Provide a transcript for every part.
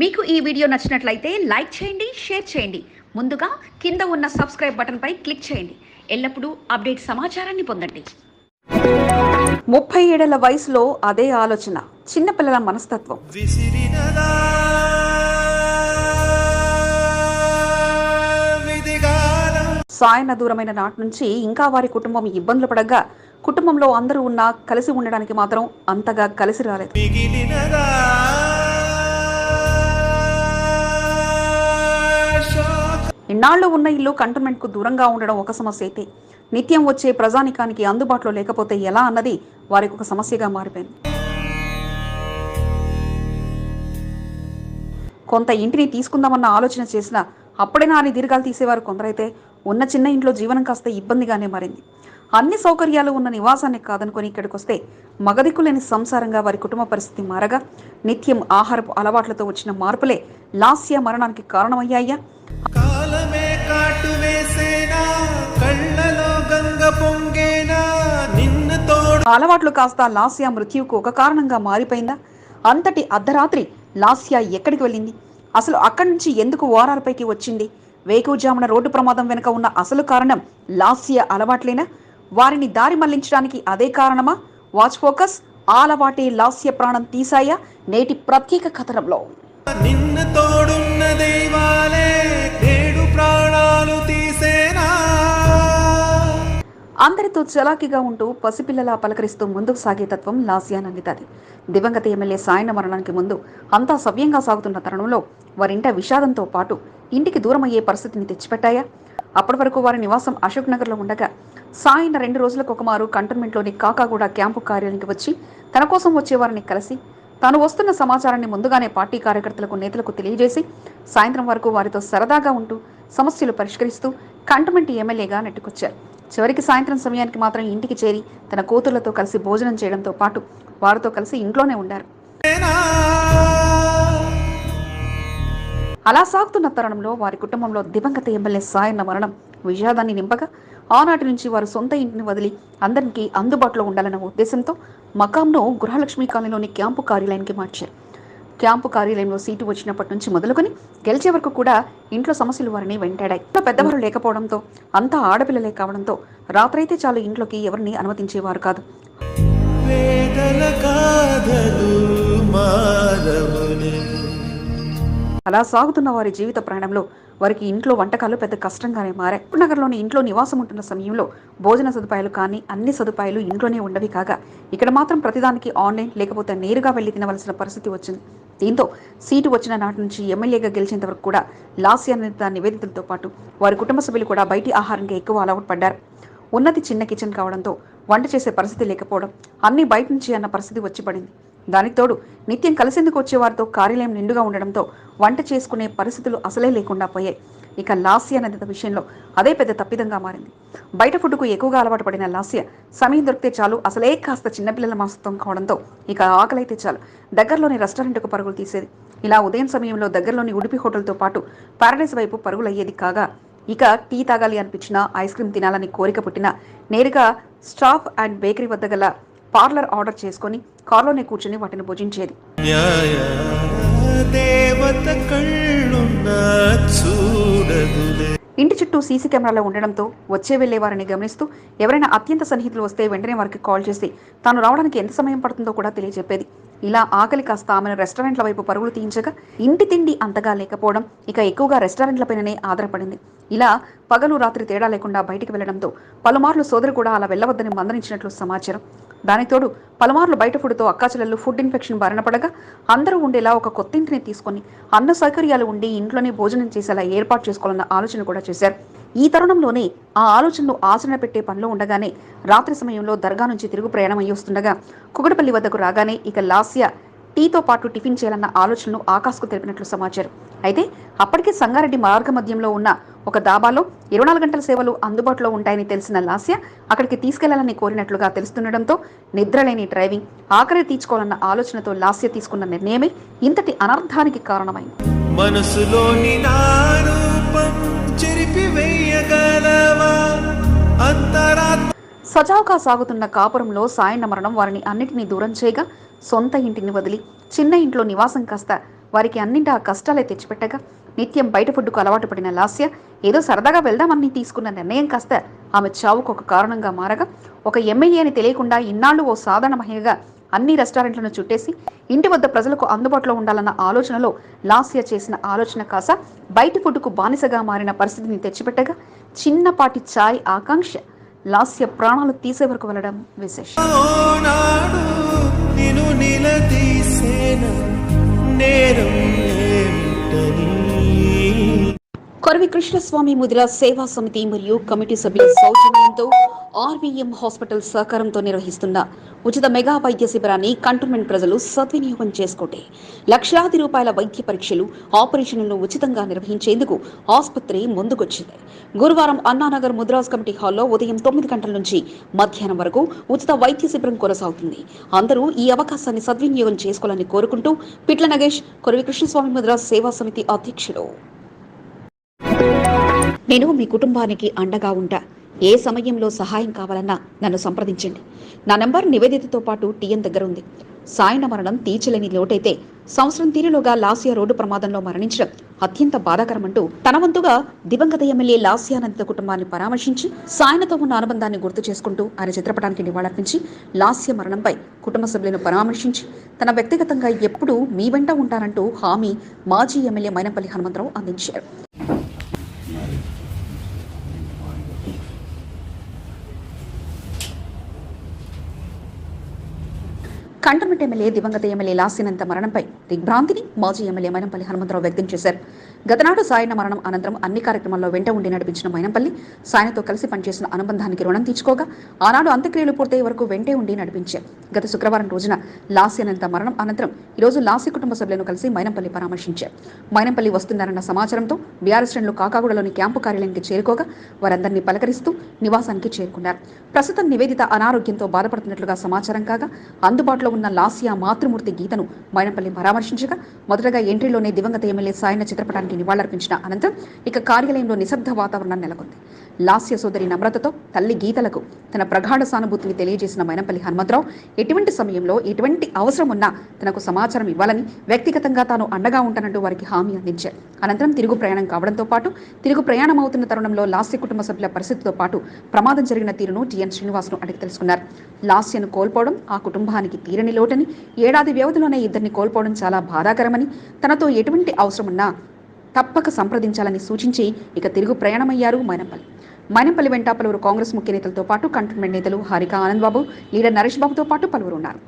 మీకు ఈ వీడియో నచ్చినట్లయితే లైక్ చేయండి షేర్ చేయండి. ముందుగా కింద ఉన్న సబ్స్క్రైబ్ బటన్పై క్లిక్ చేయండి. ఎల్లప్పుడూ అప్డేట్ సమాచారాన్ని పొందండి. ముప్పై ఏడేళ్ళ వయసులో అదే ఆలోచన చిన్నపిల్లల మనస్తత్వం. సాయన దూరమైన నాటి నుంచి ఇంకా వారి కుటుంబం ఇబ్బందులు పడగా కుటుంబంలో అందరూ ఉన్నా కలిసి ఉండడానికి మాత్రం అంతగా కలిసి రాలేదు. ఇన్నాళ్ళు ఉన్న ఇల్లు కంటోన్మెంట్కు దూరంగా ఉండడం ఒక సమస్య అయితే. నిత్యం వచ్చే ప్రజానికానికి అందుబాటులో లేకపోతే ఎలా అన్నది వారికి ఒక సమస్యగా మారిపోయింది. కొంత ఇంటిని తీసుకుందామన్న ఆలోచన చేసినా అప్పుడైనా అని దీర్ఘాలు తీసేవారు కొందరైతే ఉన్న చిన్న ఇంట్లో జీవనం కాస్త ఇబ్బందిగానే మారింది. అన్ని సౌకర్యాలు ఉన్న నివాసాన్ని కాదనుకొని ఇక్కడికి వస్తే మగదిక్కులేని సంసారంగా వారి కుటుంబ పరిస్థితి మారగా నిత్యం ఆహారపు అలవాట్లతో వచ్చిన మార్పులే లాస్య మరణానికి కారణమయ్యాయా? అలవాట్లు కాస్త లాస్య మృత్యువుకు ఒక కారణంగా మారిపోయిందా? అంతటి అర్ధరాత్రి లాస్య ఎక్కడికి వెళ్ళింది? అసలు అక్కడి నుంచి ఎందుకు ఓరాలపైకి వచ్చింది? వేకుజామున రోడ్డు ప్రమాదం వెనుక ఉన్న అసలు కారణం లాస్య అలవాట్లేనా? వారిని దారి మళ్ళించడానికి అదే కారణమా? వాచ్ ఫోకస్ ఆలవాటే లాస్య ప్రాణం తీసాయా నేటి ప్రత్యేక కథనంలో. నిన్ను తోడున్న దైవాలే అందరితో చలాకీగా ఉంటూ పసిపిల్లలా పలకరిస్తూ ముందుకు సాగే తత్వం లాస్యా నందితది దివంగత ఎమ్మెల్యే సాయన మరణానికి ముందు అంతా సవ్యంగా సాగుతున్న తరుణంలో వారింట విషాదంతో పాటు ఇంటికి దూరమయ్యే పరిస్థితిని తెచ్చిపెట్టాయా? అప్పటి వరకు వారి నివాసం అశోక్ నగర్లో ఉండగా సాయన రెండు రోజులకు ఒకమారు కంటోన్మెంట్లోని కాకాగూడ క్యాంపు కార్యాలయానికి వచ్చి తన కోసం వచ్చేవారిని కలిసి తాను వస్తున్న సమాచారాన్ని ముందుగానే పార్టీ కార్యకర్తలకు నేతలకు తెలియజేసి సాయంత్రం వరకు వారితో సరదాగా ఉంటూ సమస్యలు పరిష్కరిస్తూ కంటోన్మెంట్ ఎమ్మెల్యేగా నెట్టుకొచ్చారు. చివరికి సాయంత్రం సమయానికి మాత్రం ఇంటికి చేరి తన కూతుర్లతో కలిసి భోజనం చేయడంతో పాటు వారితో కలిసి ఇంట్లోనే ఉండారు. అలా సాగుతున్న తరుణంలో వారి కుటుంబంలో దివంగత ఎమ్మెల్యే సాయన్న మరణం విషాదాన్ని నింపగా ఆనాటి నుంచి వారు సొంత ఇంటిని వదిలి అందరికీ అందుబాటులో ఉండాలన్న ఉద్దేశంతో మకాంను గృహలక్ష్మి కాలనీలోని క్యాంపు కార్యాలయానికి మార్చారు. క్యాంపు కార్యాలయంలో సీటు వచ్చినప్పటి నుంచి మొదలుకొని గెలిచే వరకు కూడా ఇంట్లో సమస్యలు వారిని వెంటాడాయి. పెద్దవారు లేకపోవడంతో అంతా ఆడపిల్లలే కావడంతో రాత్రైతే చాలు ఇంట్లోకి ఎవరిని అనుమతించేవారు కాదు. అలా సాగుతున్న వారి జీవిత ప్రయాణంలో వారికి ఇంట్లో వంటకాలు పెద్ద కష్టంగానే మారాయి. నగర్లోని ఇంట్లో నివాసం ఉంటున్న సమయంలో భోజన సదుపాయాలు కానీ అన్ని సదుపాయాలు ఇంట్లోనే ఉండవి కాగా ఇక్కడ మాత్రం ప్రతిదానికి ఆన్లైన్ లేకపోతే నేరుగా వెళ్ళి తినవలసిన పరిస్థితి వచ్చింది. దీంతో సీటు వచ్చిన నాటి నుంచి ఎమ్మెల్యేగా గెలిచేంత వరకు కూడా లాస్య అనిత నివేదితలతో పాటు వారి కుటుంబ సభ్యులు కూడా బయటి ఆహారంగా ఎక్కువ అలవాటు పడ్డారు. ఉన్నది చిన్న కిచెన్ కావడంతో వంట చేసే పరిస్థితి లేకపోవడం అన్ని బయట నుంచి అన్న పరిస్థితి వచ్చి పడింది. దానికి తోడు నిత్యం కలిసేందుకు వచ్చే వారితో కార్యాలయం నిండుగా ఉండడంతో వంట చేసుకునే పరిస్థితులు అసలే లేకుండా పోయాయి. ఇక లాస్య నది విషయంలో అదే పెద్ద తప్పిదంగా మారింది. బయట ఫుడ్కు ఎక్కువగా అలవాటు పడిన లాస్య సమయం దొరికితే చాలు అసలే కాస్త చిన్నపిల్లల మాంసత్వం కావడంతో ఇక ఆకలైతే చాలు. దగ్గరలోని రెస్టారెంట్కు పరుగులు తీసేది. ఇలా ఉదయం సమయంలో దగ్గరలోని ఉడిపి హోటల్తో పాటు పారడైస్ వైపు పరుగులయ్యేది కాగా ఇక టీ తాగాలి అనిపించినా ఐస్ క్రీమ్ తినాలని కోరిక పుట్టినా నేరుగా స్టాఫ్ అండ్ బేకరీ వద్ద గల పార్లర్ ఆర్డర్ చేసుకొని కారులోనే కూర్చొని వాటిని భుజించేది. దేవత చూడదులే. ఇంటి చుట్టూ సీసీ కెమెరాలో ఉండడంతో వచ్చే వెళ్ళే వారిని గమనిస్తూ ఎవరైనా అత్యంత సన్నిహితులు వస్తే వెంటనే వారికి కాల్ చేసి తాను రావడానికి ఎంత సమయం పడుతుందో కూడా తెలియజెప్పేది. ఇలా ఆకలి కాస్త ఆమెను రెస్టారెంట్ల వైపు పరుగులు తీయించగా ఇంటి తిండి అంతగా లేకపోవడం ఇక ఎక్కువగా రెస్టారెంట్లపైననే ఆధారపడింది. ఇలా పగలు రాత్రి తేడా లేకుండా బయటికి వెళ్ళడంతో పలుమార్లు సోదరు కూడా అలా వెళ్ళవద్దని మందలించినట్లు సమాచారం. దానికి తోడు పలుమార్లు బయట ఫుడ్తో అక్కాచెల్లెళ్ళు ఫుడ్ ఇన్ఫెక్షన్ బారిన పడగా అందరూ ఉండేలా ఒక కొత్త ఇంటిని తీసుకొని అన్న సౌకర్యాలు ఉండి ఇంట్లోనే భోజనం చేసేలా ఏర్పాటు చేసుకోవాలన్న ఆలోచన కూడా చేశారు. ఈ తరుణంలోనే ఆ ఆలోచనలు ఆచరణ పెట్టే పనిలో ఉండగానే రాత్రి సమయంలో దర్గా నుంచి తిరుగు ప్రయాణం అయ్యి వస్తుండగా కుగడపల్లి వద్దకు రాగానే ఇక లాస్య టీతో పాటు టిఫిన్ చేయాలన్న ఆలోచనను ఆకాశ్కు తెలిపినట్లు సమాచారం. అయితే అప్పటికే సంగారెడ్డి మార్గ మధ్యంలో ఉన్న ఒక దాబాలో ఇరవై నాలుగు గంటల సేవలు అందుబాటులో ఉంటాయని తెలిసిన లాస్య అక్కడికి తీసుకెళ్ళాలని కోరినట్లుగా తెలుస్తుండటంతో నిద్రలేని డ్రైవింగ్ ఆఖరి తీర్చుకోవాలన్న ఆలోచనతో లాస్య తీసుకున్న నిర్ణయమే ఇంతటి అనర్థానికి కారణమైంది. మనసులోని చెరిపి అంతరాత్మ సజావుగా సాగుతున్న కాపురంలో సాయన్న మరణం వారిని అన్నిటినీ దూరం చేయగా సొంత ఇంటిని వదిలి చిన్న ఇంట్లో నివాసం కాస్త వారికి అన్నింటా కష్టాలే తెచ్చిపెట్టగా నిత్యం బయట ఫుడ్కు అలవాటు పడిన లాస్య ఏదో సరదాగా వెళ్దామని తీసుకున్న నిర్ణయం కాస్త ఆమె చావుకు ఒక కారణంగా మారగా ఒక ఎమ్మెల్యే అని తెలియకుండా ఇన్నాళ్ళు ఓ సాధారణ మహిళగా అన్ని రెస్టారెంట్లను చుట్టేసి ఇంటి వద్ద ప్రజలకు అందుబాటులో ఉండాలన్న ఆలోచనలో లాస్య చేసిన ఆలోచన కాస బయట ఫుడ్కు బానిసగా మారిన పరిస్థితిని తెచ్చిపెట్టగా చిన్నపాటి ఛాయ్ ఆకాంక్ష లాస్య ప్రాణాలు తీసే వరకు వెళ్ళడం విశేషం. నేరు కొరవి కృష్ణస్వామి ముదిర సేవా సమితి మరియు కమిటీ సభ్యుల సౌజన్యంతో ఆర్వీఎం హాస్పిటల్ సహకారంతో నిర్వహిస్తున్న ఉచిత మెగా వైద్య శిబిరాన్ని కంటోన్మెంట్ ప్రజలు సద్వినియోగం చేసుకోండి లక్షలాది రూపాయల వైద్య పరీక్షలు ఆపరేషన్లను ఉచితంగా నిర్వహించేందుకు ఆసుపత్రి ముందుకొచ్చింది. గురువారం అన్నానగర్ ముద్రాస్ కమిటీ హాల్లో ఉదయం తొమ్మిది గంటల నుంచి మధ్యాహ్నం వరకు ఉచిత వైద్య శిబిరం కొనసాగుతుంది. అందరూ ఈ అవకాశాన్ని సద్వినియోగం చేసుకోవాలని కోరుకుంటూ పిట్ల నగేష్ కొరవి కృష్ణస్వామి ముద్రాస్ సేవా సమితి అధ్యక్షుడు నేను మీ కుటుంబానికి అండగా ఉంటా. ఏ సమయంలో సహాయం కావాలన్నా నన్ను సంప్రదించండి. నా నంబర్ నివేదితతో పాటు టీఎన్ దగ్గర ఉంది సాయన మరణం తీర్చలేని లోటైతే సంవత్సరం తీరులోగా లాసియా రోడ్డు ప్రమాదంలో మరణించడం అత్యంత బాధాకరమంటూ తన వంతుగా దివంగత ఎమ్మెల్యే లాస్యానందిత కుటుంబాన్ని పరామర్శించి సాయనతో ఉన్న అనుబంధాన్ని గుర్తు చేసుకుంటూ ఆయన చిత్రపటానికి నివాళులర్పించి లాస్య మరణంపై కుటుంబ సభ్యులను పరామర్శించి తన వ్యక్తిగతంగా ఎప్పుడూ మీ వెంట ఉంటానంటూ హామీ మాజీ ఎమ్మెల్యే మైనపల్లి హనుమంతరావు అందించారు. కంటోన్మెంట్ ఎమ్మెల్యే దివంగత ఎమ్మెల్యే లాసినంత మరణంపై దిగ్భ్రాంతిని మాజీ ఎమ్మెల్యే మనంపల్లి హనుమంతరావు వ్యక్తం చేశారు. గతనాడు సాయన మరణం అనంతరం అన్ని కార్యక్రమాల్లో వెంట ఉండి నడిపించిన మైనంపల్లి సాయనతో కలిసి పనిచేసిన అనుబంధానికి రుణం తీర్చుకోగా ఆనాడు అంత్యక్రియలు పూర్తయ్యే వరకు వెంటే ఉండి నడిపించారు గత శుక్రవారం రోజున లాస్యనంత మరణం అనంతరం ఈరోజు లాసి కుటుంబ సభ్యులను కలిసి మైనంపల్లి పరామర్శించారు. మైనంపల్లి వస్తున్నారన్న సమాచారంతో బీఆర్ఎస్ శ్రేణులు కాకాగూడలోని క్యాంపు కార్యాలయానికి చేరుకోగా వారందరినీ పలకరిస్తూ నివాసానికి చేరుకున్నారు. ప్రస్తుతం నివేదిత అనారోగ్యంతో బాధపడుతున్నట్లుగా సమాచారం కాగా అందుబాటులో ఉన్న లాసియా మాతృమూర్తి గీతను మైనంపల్లి పరామర్శించగా మొదటగా ఎంట్రీలోనే దివంగత ఎమ్మెల్యే సాయన చిత్రపటానికి నివాళులర్పించిన అనంతరం ఇక కార్యాలయంలో నిశ్శబ్ద వాతావరణం నెలకొంది. లాస్య సోదరి నమ్రతతో తల్లి గీతలకు తన ప్రగాఢ సానుభూతిని తెలియజేసిన మైనంపల్లి హనుమంతరావు ఎటువంటి సమయంలో ఎటువంటి అవసరం ఉన్నా తనకు సమాచారం ఇవ్వాలని వ్యక్తిగతంగా తాను అండగా ఉంటానంటూ వారికి హామీ అందించారు. అనంతరం తిరుగు ప్రయాణం కావడంతో పాటు తిరుగు ప్రయాణం అవుతున్న తరుణంలో లాస్య కుటుంబ సభ్యుల పరిస్థితితో పాటు ప్రమాదం జరిగిన తీరును టిఎన్ శ్రీనివాస్ను అడిగి తెలుసుకున్నారు. లాస్యను కోల్పోవడం ఆ కుటుంబానికి తీరని లోటని ఏడాది వ్యవధిలోనే ఇద్దరిని కోల్పోవడం చాలా బాధాకరమని తనతో ఎటువంటి అవసరమున్నా తప్పక సంప్రదించాలని సూచించి ఇక తిరుగు ప్రయాణమయ్యారు మైనంపల్లి. మైనంపల్లి వెంట పలువురు కాంగ్రెస్ ముఖ్య నేతలతో పాటు కంటోన్మెంట్ నేతలు హారిక ఆనంద్ బాబు లీడర్ నరేష్ బాబుతో పాటు పలువురు ఉన్నారు.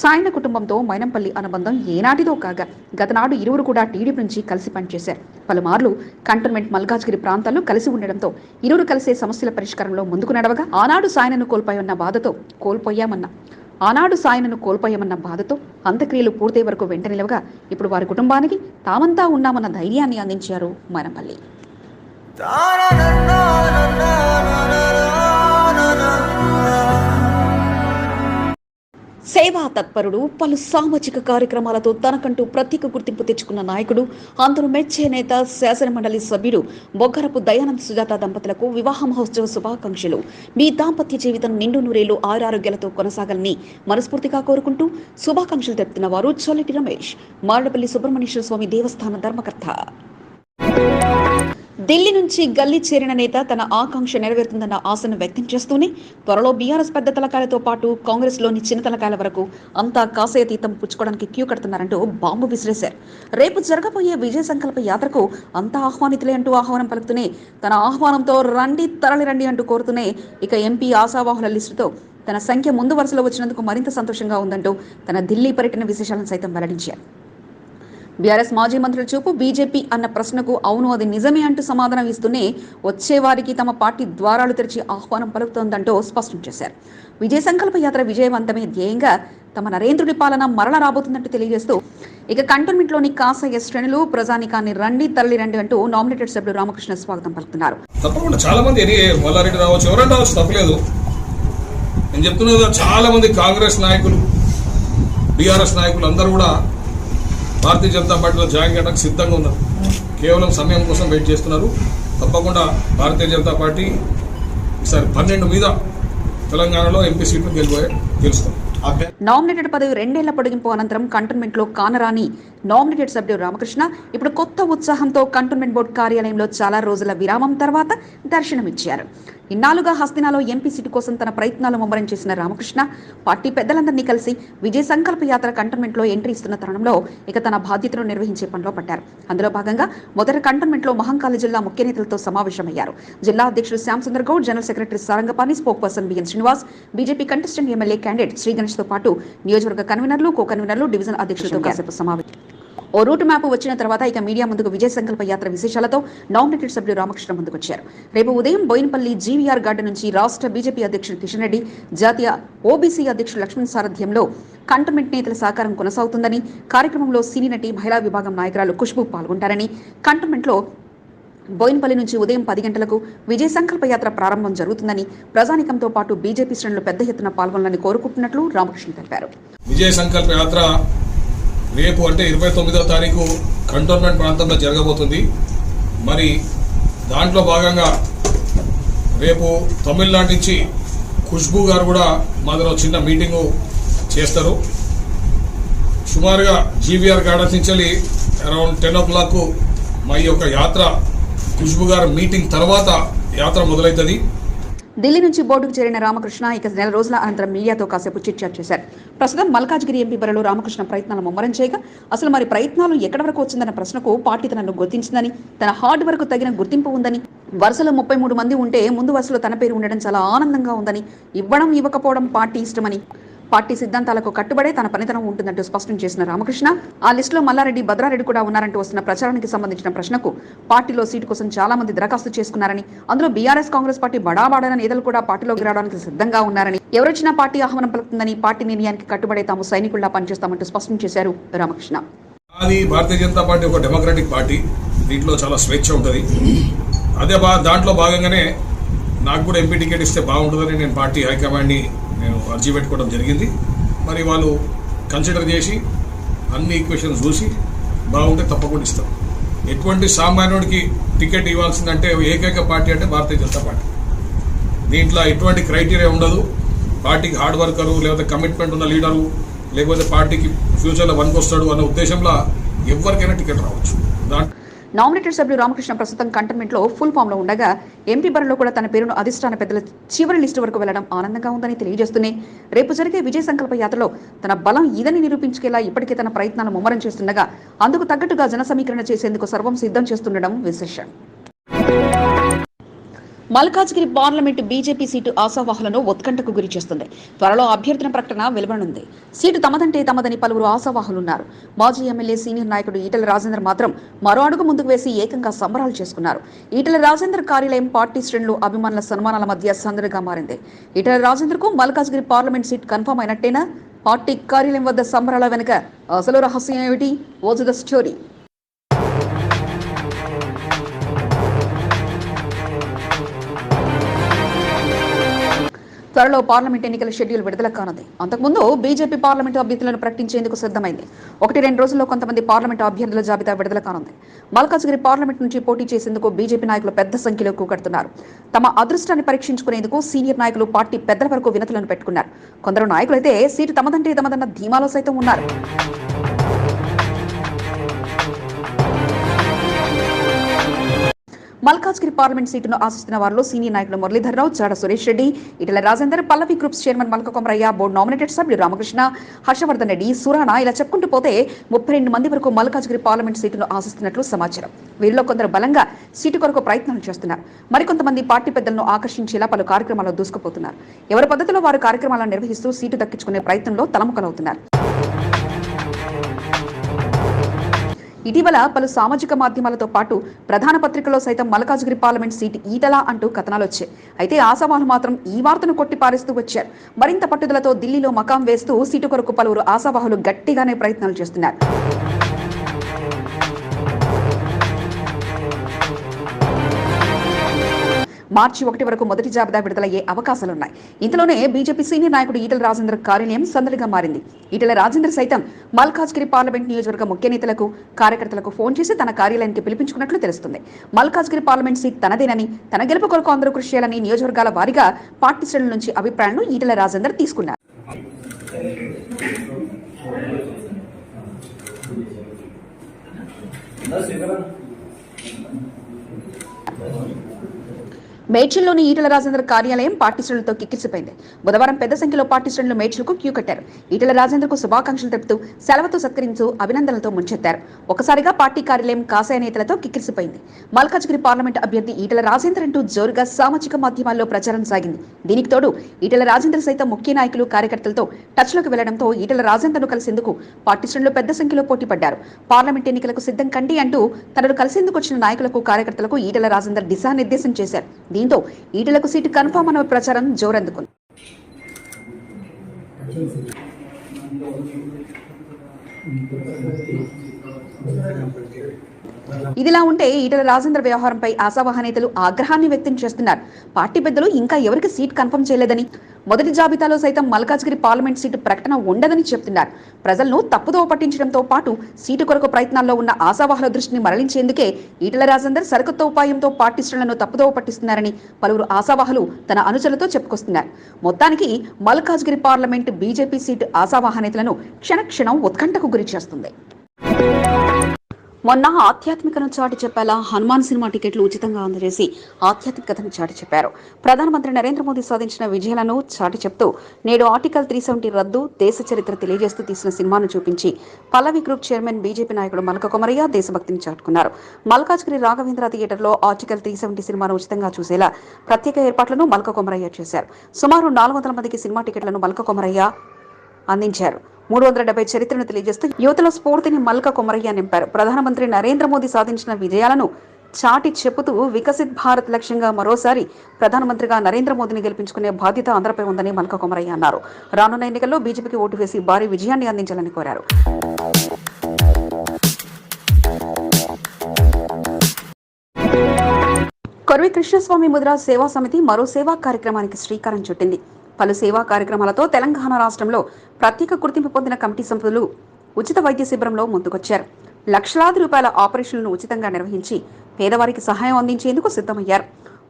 సాయన కుటుంబంతో మైనంపల్లి అనుబంధం ఏనాటిదో కాగా గతనాడు ఇరువురు కూడా టీడీపీ నుంచి కలిసి పనిచేశారు. పలుమార్లు కంటోన్మెంట్ మల్కాజ్గిరి ప్రాంతాల్లో కలిసి ఉండడంతో ఇరువురు కలిసే సమస్యల పరిష్కారంలో ముందుకు నడవగా ఆనాడు సాయనను కోల్పోయన్న బాధతో కోల్పోయామన్న. ఆనాడు సాయనను కోల్పోయామన్న బాధతో అంత్యక్రియలు పూర్తయ్యే వరకు వెంట నిలవగా ఇప్పుడు వారి కుటుంబానికి తామంతా ఉన్నామన్న ధైర్యాన్ని అందించారు మైనంపల్లి. సేవా తత్పరుడు పలు సామాజిక కార్యక్రమాలతో తనకంటూ ప్రత్యేక గుర్తింపు తెచ్చుకున్న నాయకుడు అందరూ మెచ్చే నేత శాసనమండలి సభ్యుడు బొగ్గరపు దయానంద్ సుజాత దంపతులకు వివాహ మహోత్సవ శుభాకాంక్షలు. మీ దాంపత్య జీవితం నిండు నూరేళ్ళు ఆరారోగ్యాలతో కొనసాగాలని మనస్ఫూర్తిగా కోరుకుంటూ శుభాకాంక్షలు తెలుపుతున్న వారు చొల్లటి రమేష్ మారడపల్లి సుబ్రహ్మణ్యేశ్వర స్వామి దేవస్థాన ధర్మకర్త. ఢిల్లీ నుంచి గల్లీ చేరిన నేత తన ఆకాంక్ష నెరవేరుతుందన్న ఆశను వ్యక్తం చేస్తూనే త్వరలో బీఆర్ఎస్ పెద్ద తలకాయలతో పాటు కాంగ్రెస్లోని చిన్న తలకాయల వరకు అంతా కాసయతీతం పుచ్చుకోవడానికి క్యూ కడుతున్నారంటూ బాంబు విసిరేశారు. రేపు జరగబోయే విజయ సంకల్ప యాత్రకు అంతా ఆహ్వానితులే అంటూ ఆహ్వానం పలుకుతూనే తన ఆహ్వానంతో రండి తరలి రండి అంటూ కోరుతూనే ఇక ఎంపీ ఆశావాహుల లిస్టుతో తన సంఖ్య ముందు వరుసలో వచ్చినందుకు మరింత సంతోషంగా ఉందంటూ తన ఢిల్లీ పర్యటన విశేషాలను సైతం వెల్లడించారు. బీఆర్ఎస్ మాజీ మంత్రుల చూపు బీజేపీ అన్న ప్రశ్నకు అవును అది నిజమే అంటూ సమాధానం ఇస్తూనే వచ్చేవారికి తమ పార్టీ ద్వారాలు తెరిచి ఆహ్వానం పలుకుతోందంటూ స్పష్టం చేశారు. విజయ సంకల్ప యాత్ర విజయవంతమే ధ్యేయంగా తమ నరేంద్రుడి పాలన మరల రాబోతున్నట్టు తెలియజేస్తూ ఇక కంటోన్మెంట్లోని కాసయ్య శ్రేణులు ప్రజానికాన్ని రండి తరలి రండి అంటూ నామినేటెడ్ సభ్యులు రామకృష్ణ స్వాగతం పలుకుతున్నారు. తప్పకుండా చాలా మంది మల్లారెడ్డి రావచ్చు ఎవరైనా రావచ్చు తప్పలేదు. నేను చెప్తున్నా చాలా మంది కాంగ్రెస్ నాయకులు బీఆర్ఎస్ నాయకులు అందరూ కూడా భారతీయ జనతా పార్టీలో జాయిన్ చేయడానికి సిద్ధంగా ఉన్నారు కేవలం సమయం కోసం వెయిట్ చేస్తున్నారు. తప్పకుండా భారతీయ జనతా పార్టీ ఈసారి పన్నెండు మీద తెలంగాణలో ఎంపీ సీట్లు గెలిపోయే గెలుస్తాం. నామినేటెడ్ పదవి రెండేళ్ళ పొడిగింపు అనంతరం కంటోన్మెంట్లో కానరాని నామినేటెడ్ సభ్యుడు రామకృష్ణ. ఇప్పుడు కొత్త ఉత్సాహంతో కంటోన్మెంట్ బోర్డు కార్యాలయంలో చాలా రోజుల విరామం తర్వాత దర్శనమిచ్చారు. ఇన్నాళ్ళుగా హస్తినాలో ఎంపీ సీటు కోసం తన ప్రయత్నాలు ముమ్మరం చేసిన రామకృష్ణ పార్టీ పెద్దలందరినీ కలిసి విజయ సంకల్ప యాత్ర కంటోన్మెంట్లో ఎంట్రీ ఇస్తున్న తరుణంలో ఇక తన బాధ్యతను నిర్వహించే పనిలో పడ్డారు. అందులో భాగంగా మొదటి కంటోన్మెంట్లో మహంకాళి జిల్లా ముఖ్య నేతలతో సమావేశమయ్యారు. జిల్లా అధ్యక్షుడు Shyam Sundar Goud general secretary Sarangapani spokesperson B N Srinivas BJP contestant MLA candidate Shri గణేష్తో పాటు నియోజకవర్గ కన్వీనర్లు కో కన్వీనర్లు డివిజన్ అధ్యక్షులతో కాసేపు సమావేశం ఓ రూట్ మ్యాప్ వచ్చిన తర్వాత ఇక మీడియా ముందుకు విజయ సంకల్ప యాత్ర విశేషాలతో నామినేటెడ్ సభ్యులు రామకృష్ణ ముందుకు వచ్చారు రేపు ఉదయం బోయినపల్లి జీవీఆర్ గార్డెన్ నుంచి రాష్ట్ర బీజేపీ అధ్యక్షుడు కిషన్ రెడ్డి జాతీయ ఓబీసీ అధ్యక్షుడు లక్ష్మణ్ సారథ్యంలో కంటమెంట్ నేతల సహకారం కొనసాగుతుందని కార్యక్రమంలో సినీ నటి మహిళా విభాగం నాయకురాలు ఖుష్బు పాల్గొంటారని కంటమెంట్లో బోయినపల్లి నుంచి ఉదయం పది గంటలకు విజయ సంకల్ప యాత్ర ప్రారంభం జరుగుతుందని ప్రజానికంతో పాటు బీజేపీ శ్రేణులు పెద్ద ఎత్తున పాల్గొనాలని కోరుకుంటున్నట్లు రామకృష్ణ తెలిపారు. విజయ సంకల్ప యాత్ర రేపు అంటే ఇరవై తొమ్మిదవ తారీఖు కంటోన్మెంట్ ప్రాంతంలో జరగబోతుంది. మరి దాంట్లో భాగంగా రేపు తమిళనాడు నుంచి ఖుష్బు గారు కూడా మా ఒక చిన్న మీటింగు చేస్తారు. సుమారుగా జీవీఆర్ గార్డెన్స్ నుంచి అరౌండ్ టెన్ ఓ క్లాక్ మా యొక్క యాత్ర ఖుష్బు గారు మీటింగ్ తర్వాత యాత్ర మొదలవుతుంది ఢిల్లీ నుంచి బోర్డుకు చేరిన రామకృష్ణ ఇక నెల రోజుల అనంతరం మీడియాతో కాసేపు చిట్చాట్ చేశారు. ప్రస్తుతం మల్కాజ్గిరి ఎంపీ బరిలో రామకృష్ణ ప్రయత్నాలు ముమ్మరం చేయగా అసలు మరి ప్రయత్నాలు ఎక్కడి వరకు వచ్చిందన్న ప్రశ్నకు పార్టీ తనను గుర్తించిందని తన హార్డ్ వర్క్ తగిన గుర్తింపు ఉందని వరుసలో ముప్పై మూడు మంది ఉంటే ముందు వరుసలో తన పేరు ఉండడం చాలా ఆనందంగా ఉందని ఇవ్వడం ఇవ్వకపోవడం పార్టీ ఇష్టమని పార్టీ సిద్ధాంతాలకు కట్టుబడే తన పనితనం ఉంటుందంటూ స్పష్టం చేసిన రామకృష్ణ ఆ లిస్టులో మల్లారెడ్డి భద్రారెడ్డి కూడా ఉన్నారంటూ వస్తున్న ప్రచారానికి సంబంధించిన ప్రశ్నకు పార్టీలో సీటు కోసం చాలా మంది దరఖాస్తు చేసుకున్నారని అందులో బీఆర్ఎస్ కాంగ్రెస్ పార్టీ బడాబాడన నేతలు కూడా పార్టీలోకి రావడానికి సిద్ధంగా ఉన్నారని ఎవరొచ్చినా పార్టీ ఆహ్వానం పలుకుతుందని పార్టీ నిర్ణయానికి కట్టుబడే తాము సైనికుల్లా పనిచేస్తామంటూ స్పష్టం చేశారు రామకృష్ణ. అది భారతీయ జనతా పార్టీ ఒక డెమోక్రటిక్ పార్టీ. దీంట్లో చాలా స్వేచ్ఛ ఉంటుంది. అదే బా దాంట్లో భాగంగానే నాకు కూడా ఎంపీ టికెట్ ఇస్తే బాగుంటుందని నేను పార్టీ హైకమాండ్ని నేను అర్జీ పెట్టుకోవడం జరిగింది. మరి వాళ్ళు కన్సిడర్ చేసి అన్ని ఈక్వేషన్స్ చూసి బాగుంటే తప్పకుండా ఇస్తాం. ఎటువంటి సామాన్యుడికి టికెట్ ఇవ్వాల్సిందంటే ఏకైక పార్టీ అంటే భారతీయ జనతా పార్టీ. దీంట్లో ఎటువంటి క్రైటీరియా ఉండదు. పార్టీకి హార్డ్ వర్కరు లేకపోతే కమిట్మెంట్ ఉన్న లీడరు లేకపోతే పార్టీకి ఫ్యూచర్లో వస్తాడు అన్న ఉద్దేశంలో ఎవరికైనా టికెట్ రావచ్చు. దాంట్లో నామినేటెడ్ సభ్యులు రామకృష్ణ ప్రస్తుతం కంటోన్మెంట్లో ఫుల్ ఫామ్లో ఉండగా ఎంపీ బరిలో కూడా తన పేరును అధిష్టాన పెద్దల చివరి లిస్టు వరకు వెళ్ళడం ఆనందంగా ఉందని తెలియజేస్తూనే రేపు జరిగే విజయ సంకల్ప యాత్రలో తన బలం ఇదని నిరూపించుకేలా ఇప్పటికే తన ప్రయత్నాలు ముమ్మరం చేస్తుండగా అందుకు తగ్గట్టుగా జన సమీకరణ చేసేందుకు సర్వం సిద్ధం చేస్తుండడం విశేషం. మల్కాజ్గిరి పార్లమెంటు బీజేపీ సీటు ఆశావాహులను ఉత్కంఠకు గురి చేస్తుంది. త్వరలో అభ్యర్థన ప్రకటన వెలువడనుంది సీటు తమదంటే తమదని పలువురు ఆశావాహులున్నారు. మాజీ ఎమ్మెల్యే సీనియర్ నాయకుడు ఈటల రాజేందర్ మాత్రం మరో అడుగు ముందుకు వేసి ఏకంగా సంబరాలు చేసుకున్నారు. ఈటల రాజేందర్ కార్యాలయం పార్టీ శ్రేణులు అభిమానుల సన్మానాల మధ్య సందడిగా మారింది. ఈటల రాజేందర్కు మల్కాజ్గిరి పార్లమెంట్ సీట్ కన్ఫర్మ్ అయినట్టేనా? పార్టీ కార్యాలయం వద్ద సంబరాల వెనుక అసలు రహస్యం ఏమిటి? Was the story. త్వరలో పార్లమెంట్ ఎన్నికల షెడ్యూల్ విడుదల కానుంది. అంతకుముందు బీజేపీ పార్లమెంట్ అభ్యర్థులను ప్రకటించేందుకు సిద్ధమైంది. ఒకటి రెండు రోజుల్లో కొంతమంది పార్లమెంటు అభ్యర్థుల జాబితా విడుదల కానుంది. మల్కాజ్గిరి పార్లమెంట్ నుంచి పోటీ చేసేందుకు బీజేపీ నాయకులు పెద్ద సంఖ్యలో కూకడుతున్నారు. తమ అదృష్టాన్ని పరీక్షించుకునేందుకు సీనియర్ నాయకులు పార్టీ పెద్దల వరకు వినతులను పెట్టుకున్నారు. కొందరు నాయకులైతే సీటు తమదంటే తమదన్న ధీమాలో సైతం ఉన్నారు. మల్కాజ్గిరి పార్లమెంట్ సీటును ఆశిస్తున్న వారిలో సీనియర్ నాయకులు Muralidhara Rao Chada Suresh Reddy Etela Rajender Pallavi groups chairman Malka Komaraiah board nominated సభ్యులు రామకృష్ణ హర్షవర్ధన్ రెడ్డి సురాణ ఇలా చెప్పుకుంటూ పోతే ముప్పై రెండు మంది వరకు మల్కాజ్గిరి పార్లమెంట్ సీటును ఆశిస్తున్నట్లు సమాచారం. వీరిలో కొందరు బలంగా సీటు కొరకు ప్రయత్నాలు చేస్తున్నారు. మరికొంతమంది పార్టీ పెద్దలను ఆకర్షించేలా పలు కార్యక్రమాల్లో దూసుకుపోతున్నారు. ఎవరి పద్ధతిలో వారు కార్యక్రమాలను నిర్వహిస్తూ సీటు దక్కించుకునే ప్రయత్నంలో తలముఖలవుతున్నారు ఇటీవల పలు సామాజిక మాధ్యమాలతో పాటు ప్రధాన పత్రికలో సైతం మల్కాజ్గిరి పార్లమెంట్ సీట్ ఈటలా అంటూ కథనాలు వచ్చాయి. అయితే ఆశావాహులు మాత్రం ఈ వార్తను కొట్టిపారేస్తూ వచ్చారు. మరింత పట్టుదలతో ఢిల్లీలో మకాం వేస్తూ సీటు కొరకు పలువురు ఆశావాహులు గట్టిగానే ప్రయత్నాలు చేస్తున్నారు. మార్చి ఒకటి వరకు మొదటి జాబితా విడుదలయ్యే అవకాశాలున్నాయి. ఇంతలోనే బీజేపీ సీనియర్ నాయకుడు ఈటల రాజేందర్ కార్యాలయం సందడిగా మారింది. ఈటల రాజేందర్ సైతం మల్కాజ్గిరి పార్లమెంట్ నియోజకవర్గ ముఖ్య నేతలకు కార్యకర్తలకు ఫోన్ చేసి తన కార్యాలయానికి పిలిపించుకున్నట్లు తెలుస్తుంది. మల్కాజ్గిరి పార్లమెంట్ సీట్ తనదేనని తన గెలుపు కొరకు అందరూ కృషి చేయాలని నియోజకవర్గాల వారీగా పార్టీ శ్రేణుల నుంచి అభిప్రాయాలను ఈటల రాజేందర్ తీసుకున్నారు. మేడ్చల్లోని ఈటల రాజేంద్ర కార్యాలయం పార్టీ శ్రేణులతో కిక్కిరిసిపోయింది. బుధవారం పెద్ద సంఖ్యలో పార్టీ మేడ్చల్కు క్యూ కట్టారు. ఈటల రాజేంద్రకు శుభాకాంక్షలు తెలుపుతూ సెలవుతో సత్కరించు అభినందనలతో ముంచెత్తారు. ఒకసారిగా పార్టీ కార్యాలయం కాసాయ నేతలతో కిక్కిరిసిపోయింది. మల్కాజ్గిరి పార్లమెంట్ అభ్యర్థి ఈటల రాజేందర్ అంటూ జోరుగా సామాజిక మాధ్యమాల్లో ప్రచారం సాగింది. దీనికి తోడు ఈటల రాజేందర్ సైతం ముఖ్య నాయకులు కార్యకర్తలతో టచ్లోకి వెళ్ళడంతో ఈటల రాజేందర్ను కలిసేందుకు పార్టీ పెద్ద సంఖ్యలో పోటీ పడ్డారు. పార్లమెంట్ ఎన్నికలకు సిద్ధం కండి అంటూ తనను కలిసేందుకు వచ్చిన నాయకులకు కార్యకర్తలకు ఈటల రాజేందర్ దిశానిర్దేశం చేశారు. దీంతో ఈటలకు సీటు కన్ఫామ్ అన్న ప్రచారం జోరందుకుంది Thank you. ఇదిలా ఉంటే ఈటల రాజేంద్ర వ్యవహారంపై ఆశావహ నేతలు ఆగ్రహాన్ని వ్యక్తం చేస్తున్నారు. పార్టీ పెద్దలు ఇంకా ఎవరికి సీట్ కన్ఫర్మ్ చేయలేదని మొదటి జాబితాలో సైతం మల్కాజ్గిరి పార్లమెంట్ సీటు ప్రకటన ఉండదని చెప్తున్నారు. ప్రజలను తప్పుదోవ పట్టించడంతో పాటు సీటు కొరకు ప్రయత్నాల్లో ఉన్న ఆశావాహుల దృష్టిని మరలించేందుకే ఈటల రాజేందర్ సరికొత్త ఉపాయంతో పార్టీ శ్రేణులను తప్పుదోవ పట్టిస్తున్నారని పలువురు ఆశావాహులు తన అనుచరులతో చెప్పుకొస్తున్నారు. మొత్తానికి మల్కాజ్గిరి పార్లమెంట్ బీజేపీ సీటు ఆశావాహ నేతలను క్షణక్షణం ఉత్కంఠకు గురి చేస్తుంది మొన్న ఆధ్యాత్మికను చాటి చెప్పేలా హనుమాన్ సినిమా టికెట్లు ఉచితంగా అందజేసి ఆధ్యాత్మికతను చాటి చెప్పారు. ప్రధానమంత్రి నరేంద్ర మోదీ సాధించిన విజయాలను చాటి చెప్తూ నేడు ఆర్టికల్ త్రీ సెవెంటీ రద్దు దేశ చరిత్ర తెలియజేస్తూ తీసిన సినిమాను చూపించి పల్లవి గ్రూప్ చైర్మన్ బీజేపీ నాయకుడు మల్క కొమరయ్య దేశభక్తిని చాటుకున్నారు. మల్కాజ్గిరి రాఘవేంద్ర థియేటర్లో ఆర్టికల్ త్రీ సెవెంటీ సినిమాను ఉచితంగా చూసేలా ప్రత్యేక ఏర్పాట్లను మల్క కొమరయ్య చేశారు. సుమారు నాలుగు వందల మందికి సినిమా టికెట్లను మల్క కొమరయ్య అందించారు. మూడు వందల డెబ్బై చరిత్రను తెలియజేస్తూ యువతలో స్ఫూర్తిని మల్క కొమరయ్య నింపారు. ప్రధానమంత్రి నరేంద్ర మోదీ సాధించిన విజయాలను చాటి చెబుతూ వికసిత్ భారత్ లక్ష్యంగా మరోసారి ప్రధానమంత్రిగా నరేంద్ర మోదీని గెలిపించుకునే బాధ్యత ఆంధ్రపై ఉందని మల్క కొమరయ్య అన్నారు. రానున్న ఎన్నికల్లో బీజేపీకి ఓటు వేసి భారీ విజయాన్ని అందించాలని కోరారు. కొరవి కృష్ణస్వామి ముద్ర సేవా సమితి మరో సేవా కార్యక్రమానికి శ్రీకారం చుట్టింది. పలు సేవా కార్యక్రమాలతో తెలంగాణ రాష్ట్రంలో ప్రత్యేక గుర్తింపు పొందిన కమిటీ సంపదలు ఉచిత వైద్య శిబిరంలో ముందుకొచ్చారు. లక్షలాది రూపాయల ఆపరేషన్లను ఉచితంగా నిర్వహించి పేదవారికి సహాయం అందించేందుకు సిద్ధమయ్యారు.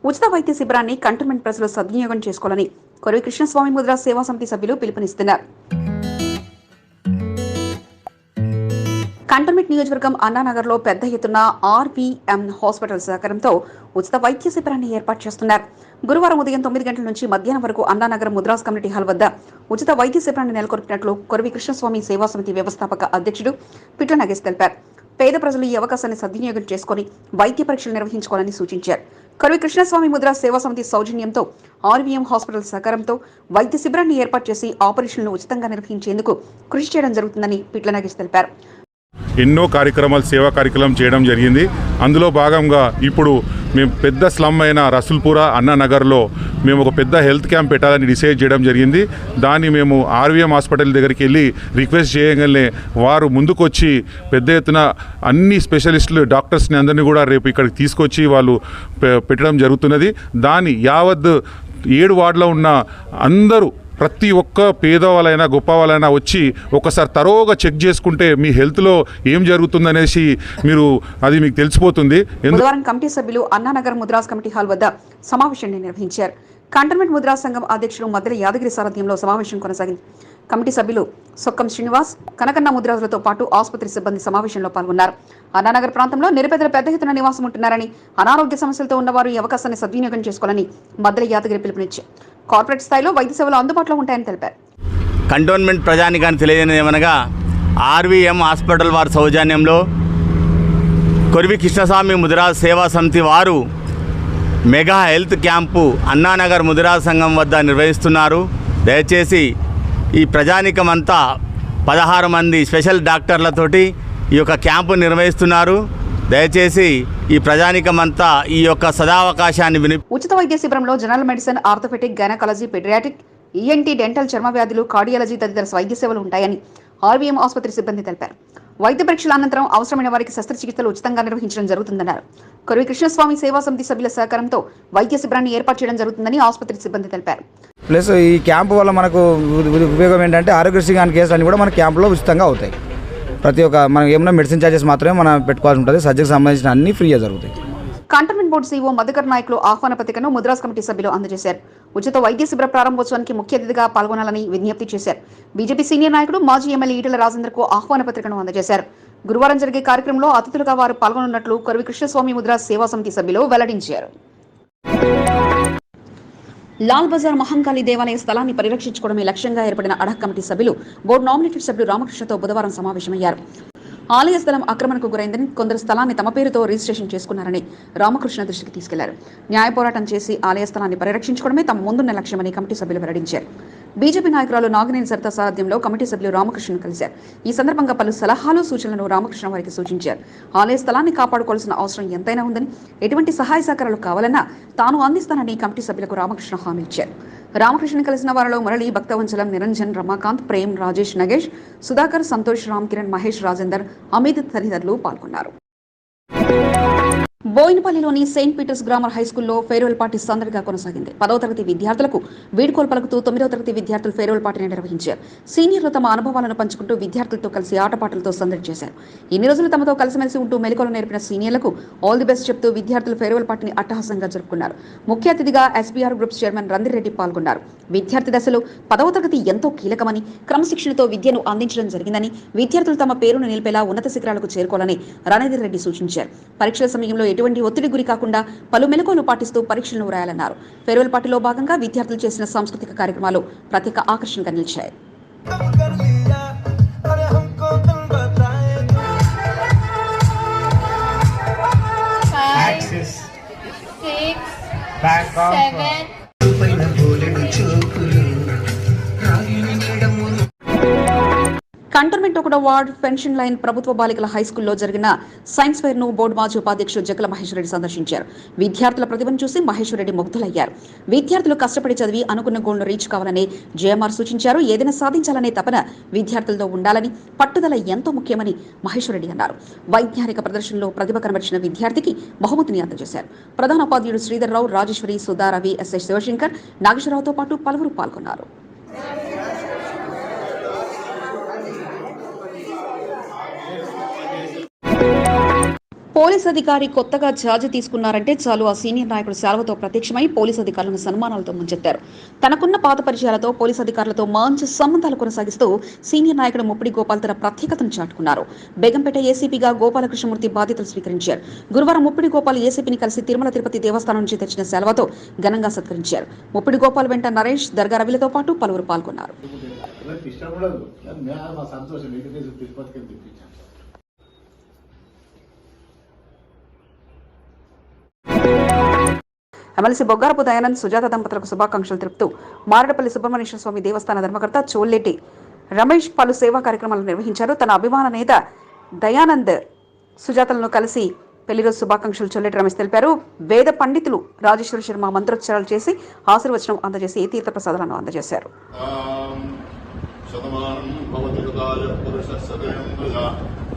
ఉచిత వైద్య శిబిరాన్ని కంటోన్మెంట్ ప్రజలు సద్వినియోగం చేసుకోవాలని కొరవి కృష్ణస్వామి ముద్రా సేవా సమితి సభ్యులు పిలుపునిస్తున్నారు. కంటోన్మెంట్ నియోజకవర్గం అన్నానగర్లో పెద్ద ఎత్తున ఆర్వీఎం హాస్పిటల్ సహకారంతో ఉచిత వైద్య శిబిరాన్ని ఏర్పాటు చేస్తున్నారు. గురువారం ఉదయం తొమ్మిది గంటల నుంచి మధ్యాహ్నం వరకు అన్నానగర్ ముద్రాస్ కమ్యూనిటీ హాల్ వద్ద ఉచిత వైద్య శిబిరాన్ని నెలకొల్పినట్లు కొరవి కృష్ణస్వామి సేవా సమితి వ్యవస్థాపక అధ్యక్షుడు పిట్ల నగేష్ తెలిపారు. పేద ప్రజలు ఈ అవకాశాన్ని సద్వినియోగం చేసుకుని వైద్య పరీక్షలు నిర్వహించుకోవాలని సూచించారు. కరువి కృష్ణస్వామి ముద్రా సేవా సమితి సౌజన్యంతో ఆర్వీఎం హాస్పిటల్ సహకారంతో వైద్య శిబిరాన్ని ఏర్పాటు చేసి ఆపరేషన్లు ఉచితంగా నిర్వహించేందుకు కృషి చేయడం జరుగుతుందని పిట్ల నాగేష్ తెలిపారు. ఎన్నో కార్యక్రమాలు సేవా కార్యక్రమం చేయడం జరిగింది. అందులో భాగంగా ఇప్పుడు మేము పెద్ద స్లమ్ అయిన రసూల్పుర అన్నానగర్లో మేము ఒక పెద్ద హెల్త్ క్యాంప్ పెట్టాలని డిసైడ్ చేయడం జరిగింది. దాన్ని మేము ఆర్వీఎం హాస్పిటల్ దగ్గరికి వెళ్ళి రిక్వెస్ట్ చేయగానే వారు ముందుకొచ్చి పెద్ద ఎత్తున అన్ని స్పెషలిస్టులు డాక్టర్స్ని అందరినీ కూడా రేపు ఇక్కడికి తీసుకొచ్చి వాళ్ళు పె- పెట్టడం జరుగుతున్నది. దాని యావత్ ఏడు వార్డులో ఉన్న అందరూ ప్రతి ఒక్క పేదవాళ్ళైనా గొప్పవాళ్ళైనా వచ్చి ఒకసారి తరోగా చెక్ చేసుకుంటే మీ హెల్త్లో ఏం జరుగుతుందనేసి మీరు అది మీకు తెలిసిపోతుంది. బుధవారం కమిటీ సభ్యులు అన్నానగర్ ముద్రాస్ కమిటీ హాల్ వద్ద సమావేశాన్ని నిర్వహించారు. కంటోన్మెంట్ ముద్రా సంఘం అధ్యక్షుడు మద్దెల యాదగిరి సారథ్యంలో సమావేశం కొనసాగింది. కమిటీ సభ్యులు సొక్కం శ్రీనివాస్ కనకన్న ముద్రాజులతో పాటు ఆసుపత్రి సిబ్బంది సమావేశంలో పాల్గొన్నారు. అన్నానగర్ ప్రాంతంలో నిరుపేదలు పెద్ద ఎత్తున నివాసం ఉంటున్నారని అనారోగ్య సమస్యలతో ఉన్నవారు ఈ అవకాశాన్ని సద్వినియోగం చేసుకోవాలని మద్దెల యాదగిరి పిలుపునిచ్చారు. కార్పొరేట్ స్థాయిలో వైద్య సేవలు అందుబాటులో ఉంటాయని తెలిపారు. కంటోన్మెంట్ ప్రజానికాన్ని తెలియజేయనిది ఆర్వీఎం హాస్పిటల్ వారి సౌజన్యంలో కొరివి కృష్ణస్వామి ముదిరాజ్ సేవా సమితి వారు mega health camp Anna Nagar Mudiraj సంఘం వద్ద నిర్వహిస్తున్నారు. దయచేసి ఈ ప్రజానికమంతా పదహారు మంది స్పెషల్ డాక్టర్లతోటి ఈ యొక్క క్యాంపు నిర్వహిస్తున్నారు. దయచేసి ఈ ప్రజానికమంతా ఈ యొక్క సదావకాశాన్ని విని ఉచిత వైద్య శిబిరంలో general medicine orthopaedic gynaecology paediatric ENT dental చర్మ వ్యాధులు కార్డియాలజీ తదితర వైద్య సేవలు ఉంటాయని ఆర్వీఎం ఆసుపత్రి సిబ్బంది తెలిపారు. వైద్య పరీక్షల అనంతరం అవసరమైన వారికి శస్త్రచికిత్సలు ఉచితంగా నిర్వహించడం జరుగుతుందన్నారు. కొరవి కృష్ణస్వామి సేవా సమితి సభ్యుల సహకారంతో వైద్య శిబిరాన్ని ఏర్పాటు చేయడం జరుగుతుందని ఆసుపత్రి సిబ్బంది తెలిపారు. ప్లస్ ఈ క్యాంపు వల్ల మనకు ఉపయోగం ఏంటంటే ఆరోగ్యశ్రీ కాని కేసులు అన్ని కూడా మన క్యాంపులో ఉచితంగా అవుతాయి. ప్రతి ఒక్క మనం ఏమైనా మెడిసిన్ ఛార్జెస్ మాత్రమే మనం పెట్టుకోవాల్సి ఉంటుంది. సర్జరీకి సంబంధించిన అన్ని ఫ్రీగా జరుగుతాయి. కంటోన్మెంట్ బోర్డు సీఓ మధుకర్ నాయకులు ఆహ్వాన పత్రికను ముద్రాస్ కమిటీ సభ్యులు అందజేశారు. ఉచిత వైద్య శిబిర ప్రారంభోత్సవానికి ముఖ్య అతిథిగా పాల్గొనాలని విజ్ఞప్తి చేశారు. బీజేపీ సీనియర్ నాయకుడు మాజీ ఎమ్మెల్యే ఈటల రాజేందర్కు ఆహ్వాన పత్రికను అందజేశారు. గురువారం జరిగే కార్యక్రమంలో అతిథులుగా వారు పాల్గొనున్నట్లు కొరవి కృష్ణస్వామి ముద్రాస్ సేవా సమితి సభ్యులు వెల్లడించారు. లాల్ బజార్ మహంకాళి దేవాలయ స్థలాన్ని పరిరక్షించుకోవడమే లక్ష్యంగా ఏర్పడిన అడహ్ కమిటీ సభ్యులు బోర్డు నామినేటెడ్ సభ్యులు రామకృష్ణతో బుధవారం సమావేశమయ్యారు. ఆలయ స్థలం ఆక్రమణకు గురైందని కొందరు స్థలాన్ని తమ పేరుతో రిజిస్ట్రేషన్ చేసుకున్నారని రామకృష్ణ దృష్టికి తీసుకెళ్ళారు. న్యాయ పోరాటం చేసి ఆలయ స్థలాన్ని పరిరక్షించుకోవడమే తమ ముందున్న లక్ష్యమని కమిటీ సభ్యులు వెల్లడించారు. బీజేపీ నాయకురాలు నాగినేని సరిత సారథ్యంలో కమిటీ సభ్యులు రామకృష్ణను కలిశారు. ఈ సందర్భంగా పలు సలహాలు సూచనలను రామకృష్ణ వారికి సూచించారు. ఆలయ స్థలాన్ని కాపాడుకోవాల్సిన అవసరం ఎంతైనా ఉందని ఎటువంటి సహాయ సహకారాలు కావాలన్నా తాను అందిస్తానని కమిటీ సభ్యులకు రామకృష్ణ హామీ ఇచ్చారు. రామకృష్ణ కలిసిన వారిలో మురళి భక్తవంచలం నిరంజన్ రమాకాంత్ ప్రేమ్ రాజేష్ నగేష్ సుధాకర్ సంతోష్ రామ్ కిరణ్ మహేష్ రాజేందర్ అమిత్ తదితరులు పాల్గొన్నారు. బోయినపల్లిలోని సెయింట్ పీటర్స్ గ్రామర్ హై స్కూల్లో ఫేర్వెల్ పార్టీ సందడిగా కొనసాగింది. పదవ తరగతి విద్యార్థులకు వీడ్కోలు పలుకుతూ తొమ్మిదవ తరగతి విద్యార్థులు ఫేర్వెల్ పార్టీని నిర్వహించారు. సీనియర్లు తమ అనుభవాలను పంచుకుంటూ విద్యార్థులతో కలిసి ఆటపాటలతో సందడి చేశారు. ఇన్ని రోజులు తమతో కలిసిమెలిసి ఉంటూ మెలకువలు నేర్పిన సీనియర్లకు ఆల్ ది బెస్ట్ చెప్తూ విద్యార్థులు ఫేర్వెల్ పార్టీని అట్టహాసంగా జరుపుకున్నారు. ముఖ్య అతిథిగా ఎస్బీఆర్ గ్రూప్స్ చైర్మన్ రందిరెడ్డి పాల్గొన్నారు. విద్యార్థి దశలో పదవ తరగతి ఎంతో కీలకమని క్రమశిక్షణతో విద్యను అందించడం జరిగిందని విద్యార్థులు తమ పేరును నిలిపేలా ఉన్నత శిఖరాలకు చేరుకోవాలని రణధీర్ రెడ్డి సూచించారు. పరీక్షల సమయంలో ఎటువంటి ఒత్తిడి గురి కాకుండా పలు మెలకువలు పాటిస్తూ పరీక్షలను రాయాలన్నారు. ఫెర్వెల్ పార్టీలో భాగంగా విద్యార్థులు చేసిన సాంస్కృతిక కార్యక్రమాలు ప్రత్యేక ఆకర్షణగా నిలిచాయి. Back of Seven. కంటోన్మెంట్ ఒకటో వార్డ్ పెన్షన్ లైన్ ప్రభుత్వ బాలికల హై స్కూల్లో జరిగిన సైన్స్ ఫెయిర్ను బోర్డు మాజీ ఉపాధ్యక్షుడు జగల మహేశ్వర రెడ్డి సందర్శించారు. విద్యార్థుల ప్రతిభను చూసి మహేశ్వర రెడ్డి ముగ్ధులయ్యారు. విద్యార్థులు కష్టపడి చదివి అనుకున్న గోల్ను రీచ్ కావాలని జేఎంఆర్ సూచించారు. ఏదైనా సాధించాలనే తపన విద్యార్థులతో ఉండాలని పట్టుదల ఎంతో ముఖ్యమని మహేశ్వర రెడ్డి అన్నారు. వైజ్ఞానిక ప్రదర్శనలో ప్రతిభ కనబరిచిన విద్యార్థికి బహుమతిని అందజేశారు. ప్రధాన ఉపాధ్యాయుడు శ్రీధర్రావు రాజేశ్వరి సుధా రవి ఎస్ఎస్ శివశంకర్ నాగేశ్వరరావుతో పాటు పలువురు పాల్గొన్నారు. పోలీస్ అధికారి కొత్తగా ఛార్జ్ తీసుకున్నారంటే చాలు. ఆ సీనియర్ నాయకుడు శాలవతో ప్రత్యక్షమై పోలీస్ అధికారులను సన్మానాలతో ముంచెత్తారు. తనకున్న పాత పరిచయాలతో పోలీస్ అధికారులతో మంచి సంబంధాలు కొనసాగిస్తూ సీనియర్ నాయకుడు ముప్పిడి గోపాల్ తన ప్రత్యేకతను చాటుకున్నారు. బేగంపేట ఏసీపీగా గోపాలకృష్ణమూర్తి బాధ్యతలు స్వీకరించారు. గురువారం ముప్పిడి గోపాల్ ఏసీపీని కలిసి తిరుమల తిరుపతి దేవస్థానం నుంచి తెచ్చిన శాలవతో ఘనంగా సత్కరించారు. ముప్పిడి గోపాల్ వెంట నరేష్ దర్గా రవిలతో పాటు పలువురు పాల్గొన్నారు నాకు ఇష్టం కూడా లేదు. కానీ నేను మా సంతోషం వెంకటేశ్వర తిరుపతికి తెప్పించాను ఎమ్మెల్సీ బొగ్గారపు దయానంద్ సుజాత దంపతులకు శుభాకాంక్షలు తెలుపుతూ మారడపల్లి సుబ్రహ్మణ్యేశ్వర స్వామి దేవస్థాన ధర్మకర్త చోల్లెట్టి రమేష్ పలు సేవా కార్యక్రమాలు నిర్వహించారు. తన అభిమాన నేత దయానంద్ సుజాతలను కలిసి పెళ్ళిరోజు శుభాకాంక్షలు చొల్లెటి రమేష్ తెలిపారు. వేద పండితులు రాజేశ్వర శర్మ మంత్రోచ్చారాలు చేసి ఆశీర్వచనం అందజేసి తీర్థప్రసాదాలను అందజేశారు.